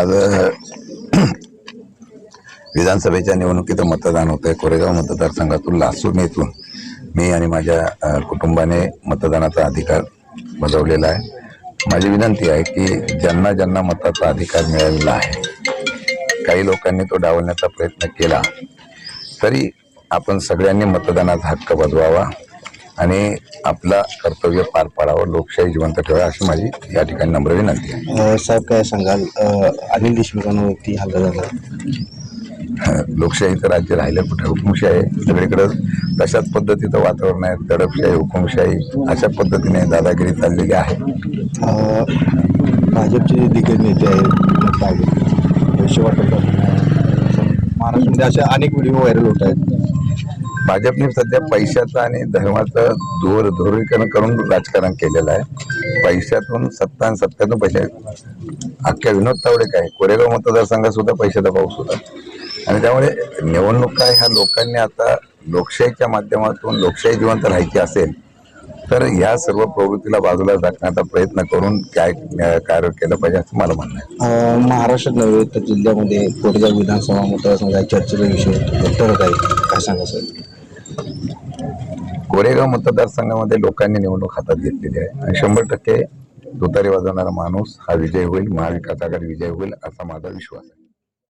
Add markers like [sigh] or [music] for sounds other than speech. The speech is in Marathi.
आज [clears throat] विधानसभेच्या निवडणुकीचं मतदान होतंय. कोरेगाव मतदारसंघातून लासून येथून मी आणि माझ्या कुटुंबाने मतदानाचा अधिकार बजावलेला आहे. माझी विनंती आहे की ज्यांना ज्यांना मताचा अधिकार मिळालेला आहे काही लोकांनी तो डावलण्याचा प्रयत्न केला तरी आपण सगळ्यांनी मतदानाचा हक्क बजवावा. आणि आपला कर्तव्य पार पाडावं लोकशाही जिवंत ठेवा अशी माझी या ठिकाणी नम्र विनंती आहे. साहेब काय सांगाल? अनिल देशमुखांवरती हल्ला झाला. [laughs] लोकशाहीचं राज्य राहिलं कुठे? हुकुमशाही आहे. सगळीकडं तशाच पद्धतीचं वातावरण आहे. दडपशाही हुकुमशाही अशा पद्धतीने दादागिरी चाललेली आहे. भाजपचे दिग्गज नेते आहेत महाराष्ट्रामध्ये असे अनेक व्हिडिओ व्हायरल होत आहेत. भाजपने सध्या पैशाचं आणि धर्माचं धोर धोरीकरण करून राजकारण केलेलं आहे. पैशातून सत्ता आणि सत्यातून पैसे अख्ख्या विनोद तावडे काय कोरेगाव मतदारसंघात सुद्धा पैशाचा पाऊस होता आणि त्यामुळे निवडणुका ह्या लोकांनी आता लोकशाहीच्या माध्यमातून लोकशाही जिवंत राहायची असेल तर ह्या सर्व प्रवृत्तीला बाजूला टाकण्याचा प्रयत्न करून काय कार्य केलं पाहिजे असं मला म्हणणं आहे. महाराष्ट्रात नव्हे तर जिल्ह्यामध्ये कोरेगाव विधानसभा मतदारसंघात चर्चेचा विषय ठरत आहे काय सांगा कोरेगाव मतदारसंघामध्ये लोकांनी निवडणूक हातात घेतलेली आहे. आणि शंभर टक्के तुतारी वाजवणारा माणूस हा विजय होईल महाविकास आघाडी विजय होईल असा माझा विश्वास आहे.